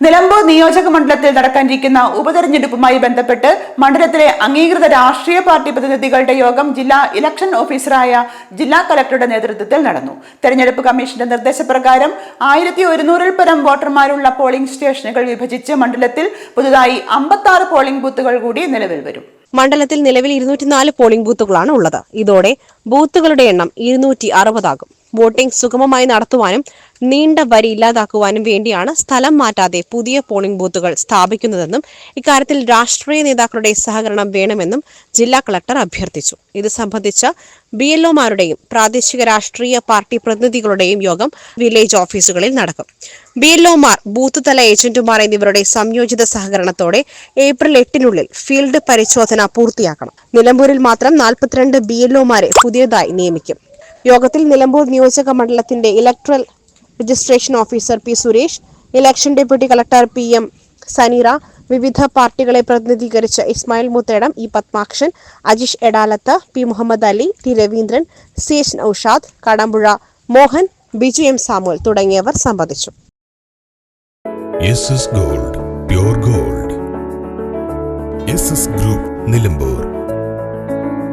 നിലമ്പൂർ നിയോജക മണ്ഡലത്തിൽ നടക്കാനിരിക്കുന്ന ഉപതെരഞ്ഞെടുപ്പുമായി ബന്ധപ്പെട്ട് മണ്ഡലത്തിലെ അംഗീകൃത രാഷ്ട്രീയ പാർട്ടി പ്രതിനിധികളുടെ യോഗം ജില്ലാ ഇലക്ഷൻ ഓഫീസറായ ജില്ലാ കലക്ടറുടെ നേതൃത്വത്തിൽ നടന്നു. തെരഞ്ഞെടുപ്പ് കമ്മീഷന്റെ നിർദ്ദേശപ്രകാരം ആയിരത്തി ഒരുന്നൂറിൽ പരം വോട്ടർമാരുള്ള പോളിംഗ് സ്റ്റേഷനുകൾ വിഭജിച്ച് മണ്ഡലത്തിൽ പുതുതായി അമ്പത്തി പോളിംഗ് ബൂത്തുകൾ കൂടി നിലവിൽ വരും. മണ്ഡലത്തിൽ നിലവിൽ ഇരുന്നൂറ്റിനാല് പോളിംഗ് ബൂത്തുകളാണ് ഉള്ളത്. ഇതോടെ ബൂത്തുകളുടെ എണ്ണം ഇരുന്നൂറ്റി അറുപതാകും. വോട്ടിംഗ് സുഗമമായി നടത്തുവാനും നീണ്ട വരി ഇല്ലാതാക്കുവാനും വേണ്ടിയാണ് സ്ഥലം മാറ്റാതെ പുതിയ പോളിംഗ് ബൂത്തുകൾ സ്ഥാപിക്കുന്നതെന്നും ഇക്കാര്യത്തിൽ രാഷ്ട്രീയ നേതാക്കളുടെ സഹകരണം വേണമെന്നും ജില്ലാ കളക്ടർ അഭ്യർത്ഥിച്ചു. ഇത് സംബന്ധിച്ച ബി എൽഒമാരുടെയും പ്രാദേശിക രാഷ്ട്രീയ പാർട്ടി പ്രതിനിധികളുടെയും യോഗം വില്ലേജ് ഓഫീസുകളിൽ നടക്കും. ബി എൽഒമാർ ബൂത്ത് തല ഏജന്റുമാർ എന്നിവരുടെ സംയോജിത സഹകരണത്തോടെ ഏപ്രിൽ എട്ടിനുള്ളിൽ ഫീൽഡ് പരിശോധന പൂർത്തിയാക്കണം. നിലമ്പൂരിൽ മാത്രം നാൽപ്പത്തിരണ്ട് ബി എൽഒമാരെ പുതിയതായി നിയമിക്കും. യോഗത്തിൽ നിലമ്പൂർ നിയോജക മണ്ഡലത്തിന്റെ electoral registration officer P Suresh election deputy collector P M Saneera വിവിധ പാർട്ടികളെ പ്രതിനിധീകരിച്ച Ismail Muthedam E Padmakshan Ajish Edalath P Muhammad Ali T Raveendran C H Noushad Kadampuzha Mohan Biju M Samul തുടങ്ങിയവർ സംബന്ധിച്ചു. Gold gold group Nilambur